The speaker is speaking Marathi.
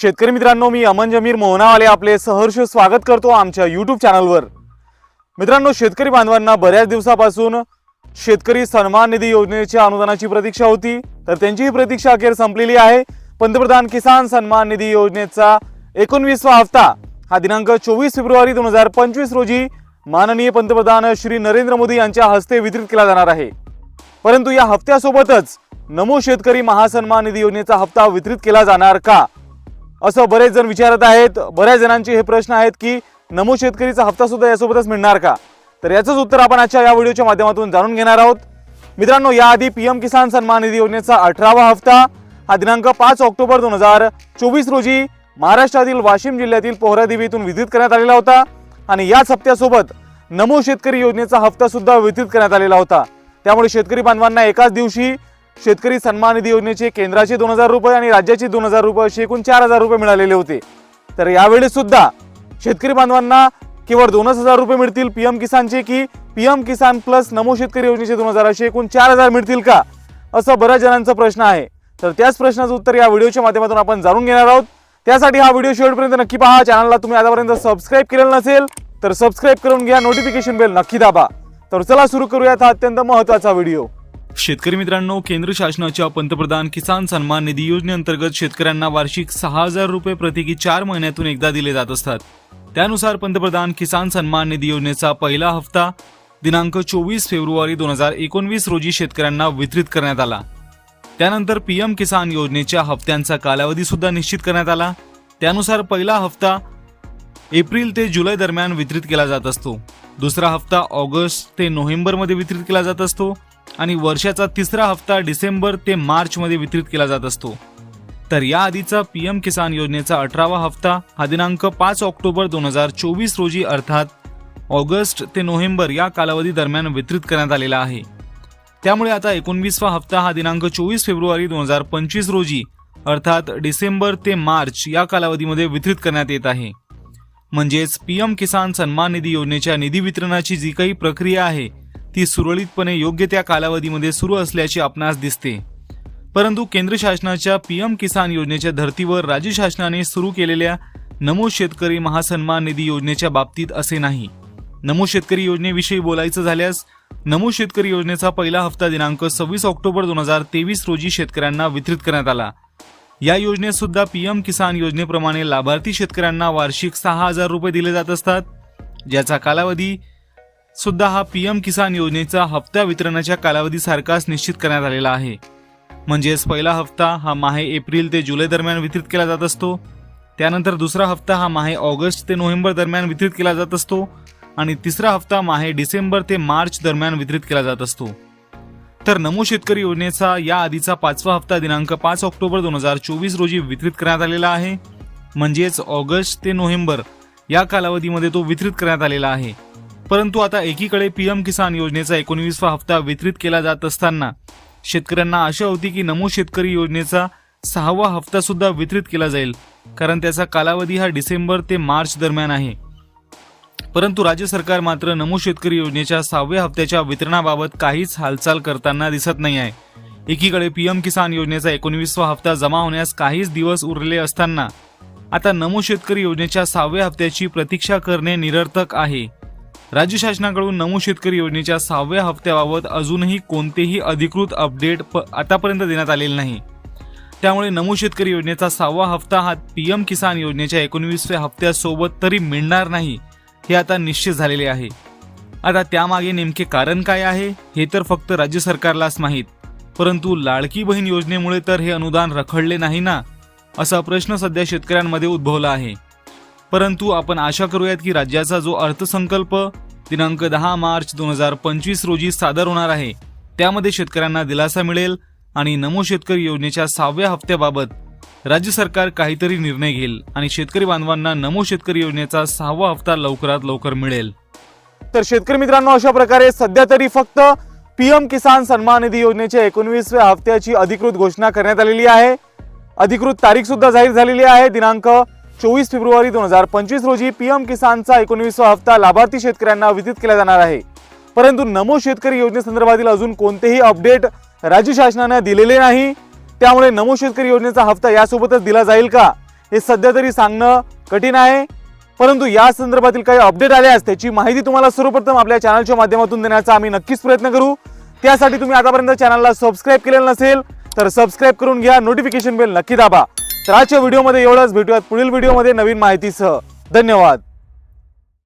शेतकरी मित्रांनो मी अमन जमीर मोहनावाले आपले सहर्ष स्वागत करतो आमच्या यूट्यूब चॅनलवर मित्रांनो शेतकरी बांधवांना बऱ्याच दिवसापासून शेतकरी सन्मान निधी योजनेच्या अनुदानाची प्रतीक्षा होती. तर त्यांचीही प्रतीक्षा अखेर संपलेली आहे. पंतप्रधान किसान सन्मान निधी योजनेचा एकोणवीसवा हप्ता हा दिनांक चोवीस फेब्रुवारी दोन हजार पंचवीस रोजी माननीय पंतप्रधान श्री नरेंद्र मोदी यांच्या हस्ते वितरित केला जाणार आहे. परंतु या हप्त्यासोबतच नमो शेतकरी महासन्मान निधी योजनेचा हप्ता वितरित केला जाणार का? असं बरेच जण विचारत आहेत बऱ्याच जणांचे हे प्रश्न आहेत की नमो शेतकरीचा हप्ता सुद्धा यासोबतच मिळणार का? तर याचंच उत्तर आपण आजच्या या व्हिडिओच्या माध्यमातून जाणून घेणार आहोत. मित्रांनो याआधी पीएम किसान सन्मान निधी योजनेचा अठरावा हप्ता हा दिनांक पाच ऑक्टोबर दोन हजार चोवीस रोजी महाराष्ट्रातील वाशिम जिल्ह्यातील पोहरादेवी येथून वितरित करण्यात आलेला होता आणि याच हप्त्यासोबत नमो शेतकरी योजनेचा हप्ता सुद्धा वितरित करण्यात आलेला होता. त्यामुळे शेतकरी बांधवांना एकाच दिवशी शेतकरी सन्मान निधी योजनेचे केंद्राचे दोन हजार रुपये आणि राज्याचे दोन हजार रुपये असे एकूण चार हजार रुपये मिळालेले होते. तर यावेळी सुद्धा शेतकरी बांधवांना केवळ दोनच हजार रुपये मिळतील. पीएम किसानचे की पीएम किसान प्लस नमो शेतकरी योजनेचे दोन हजार असे एकूण चार हजार मिळतील का? असं बऱ्याच जणांचा प्रश्न आहे. तर त्याच प्रश्नाचं उत्तर या व्हिडिओच्या माध्यमातून आपण जाणून घेणार आहोत. त्यासाठी हा व्हिडिओ शेवटपर्यंत नक्की पहा. चॅनलला तुम्ही आतापर्यंत सबस्क्राईब केलेलं नसेल तर सबस्क्राईब करून घ्या. नोटिफिकेशन बेल नक्की दाबा. तर चला सुरू करूयात हा अत्यंत महत्त्वाचा व्हिडिओ. शेतकरी मित्रांनो केंद्र शासनाच्या पंतप्रधान किसान सन्मान निधी योजनेअंतर्गत शेतकऱ्यांना वार्षिक सहा हजार रुपये प्रतिकी चार महिन्यातून एकदा दिले जात असतात. त्यानुसार पंतप्रधान किसान सन्मान निधी योजनेचा पहिला हप्ता दिनांक चोवीस फेब्रुवारी दोन हजार एकोणवीस रोजी शेतकऱ्यांना वितरित करण्यात आला. त्यानंतर पीएम किसान योजनेच्या हप्त्यांचा कालावधी सुद्धा निश्चित करण्यात आला. त्यानुसार पहिला हप्ता एप्रिल ते जुलै दरम्यान वितरित केला जात असतो. दुसरा हप्ता ऑगस्ट ते नोव्हेंबरमध्ये वितरित केला जात असतो. आणि वर्षाचा तिसरा हप्ता डिसेंबर ते मार्चमध्ये वितरित केला जात असतो. तर या आधीचा पीएम किसान योजनेचा अठरावा हप्ता हा दिनांक पाच ऑक्टोबर दोन हजार चोवीस रोजी अर्थात ऑगस्ट ते नोव्हेंबर या कालावधी दरम्यान वितरित करण्यात आलेला आहे. त्यामुळे आता एकोणवीसवा हप्ता हा दिनांक चोवीस फेब्रुवारी दोन हजार पंचवीस रोजी अर्थात डिसेंबर ते मार्च या कालावधीमध्ये वितरित करण्यात येत आहे. म्हणजेच पी एम किसान सन्मान निधी योजनेच्या निधी वितरणाची जी काही प्रक्रिया आहे ती सुरळीतपणे योग्य त्या कालावधीमध्ये सुरू असल्याचे आपणास दिसते. परंतु केंद्र शासनाच्या पीएम किसान योजनेच्या धर्तीवर राज्य शासनाने सुरू केलेल्या नमो शेतकरी महासन्मान निधी योजनेच्या बाबतीत असे नाही. नमो शेतकरी योजनेविषयी बोलायचं झाल्यास नमो शेतकरी योजनेचा पहिला हप्ता दिनांक सव्वीस ऑक्टोबर दोन हजार तेवीस रोजी शेतकऱ्यांना वितरित करण्यात आला. या योजनेत सुद्धा पीएम किसान योजनेप्रमाणे लाभार्थी शेतकऱ्यांना वार्षिक सहा हजार रुपये दिले जात असतात ज्याचा कालावधी सुद्धा हा पीएम किसान योजनेचा हप्ता वितरणाच्या कालावधीसारखाच निश्चित करण्यात आलेला आहे. म्हणजेच पहिला हप्ता हा माहे एप्रिल ते जुलै दरम्यान वितरित केला जात असतो. त्यानंतर दुसरा हप्ता हा माहे ऑगस्ट ते नोव्हेंबर दरम्यान वितरित केला जात असतो आणि तिसरा हप्ता माहे डिसेंबर ते मार्च दरम्यान वितरित केला जात असतो. तर नमो शेतकरी योजनेचा या आधीचा पाचवा हप्ता दिनांक पाच ऑक्टोबर दोन हजार चोवीस रोजी वितरित करण्यात आलेला आहे. म्हणजेच ऑगस्ट ते नोव्हेंबर या कालावधीमध्ये तो वितरित करण्यात आलेला आहे. परंतु आता एकीकडे पीएम किसान योजनेचा एकोणवीसवा हप्ता वितरित केला जात असताना शेतकऱ्यांना आशा होती की नमो शेतकरी योजनेचा सहावा हप्ता सुद्धा वितरित केला जाईल कारण त्याचा कालावधी हा डिसेंबर ते मार्च दरम्यान आहे. परंतु राज्य सरकार मात्र नमो शेतकरी योजनेच्या सहाव्या हप्त्याच्या वितरणाबाबत काहीच हालचाल करताना दिसत नाही आहे. एकीकडे पीएम किसान योजनेचा एकोणवीसवा हप्ता जमा होण्यास काहीच दिवस उरले असताना आता नमो शेतकरी योजनेच्या सहाव्या हप्त्याची प्रतीक्षा करणे निरर्थक आहे. राज्य शासनाकडून नमो शेतकरी योजनेच्या सहाव्या हप्त्याबाबत अजूनही कोणतेही अधिकृत अपडेट प- आतापर्यंत देण्यात आलेले नाही. त्यामुळे नमो शेतकरी योजनेचा सहावा हप्ता हा पी एम किसान योजनेच्या एकोणवीसव्या हप्त्यासोबत तरी मिळणार नाही हे आता निश्चित झालेले आहे. आता त्यामागे नेमके कारण काय आहे हे तर फक्त राज्य सरकारलाच माहीत. परंतु लाडकी बहीण योजनेमुळे तर हे अनुदान रखडले नाही ना असा प्रश्न सध्या शेतकऱ्यांमध्ये उद्भवला आहे. परंतु आपण आशा करूयात की राज्याचा जो अर्थसंकल्प दिनांक दहा मार्च दोन हजार पंचवीस रोजी सादर होणार आहे त्यामध्ये शेतकऱ्यांना दिलासा मिळेल आणि नमो शेतकरी योजनेच्या सहाव्या हप्त्याबाबत राज्य सरकार काहीतरी निर्णय घेईल आणि शेतकरी बांधवांना नमो शेतकरी योजनेचा सहावा हप्ता लवकरात लवकर मिळेल. तर शेतकरी मित्रांनो अशा प्रकारे सध्या तरी फक्त पीएम किसान सन्मान निधी योजनेच्या एकोणवीसव्या हप्त्याची अधिकृत घोषणा करण्यात आलेली आहे. अधिकृत तारीख सुद्धा जाहीर झालेली आहे. दिनांक चोवीस फेब्रुवारी दोन हजार पंचवीस रोजी पीएम किसानचा एकोणीसवा हप्ता लाभार्थी शेतकऱ्यांना वितरित केला जाणार आहे. परंतु नमो शेतकरी योजनेसंदर्भातील अजून कोणतेही अपडेट राज्य शासनाने दिलेले नाही. त्यामुळे नमो शेतकरी योजनेचा हप्ता यासोबतच दिला जाईल का हे सध्या तरी सांगणं कठीण आहे. परंतु या संदर्भातील काही अपडेट आल्यास त्याची माहिती तुम्हाला सर्वप्रथम आपल्या चॅनलच्या माध्यमातून देण्याचा आम्ही नक्कीच प्रयत्न करू. त्यासाठी तुम्ही आतापर्यंत चॅनलला सबस्क्राईब केलेलं नसेल तर सबस्क्राईब करून घ्या नोटिफिकेशन बेल नक्की दाबा. तर आजच्या व्हिडिओमध्ये एवढंच. भेटूयात पुढील व्हिडिओमध्ये नवीन माहितीसह. धन्यवाद.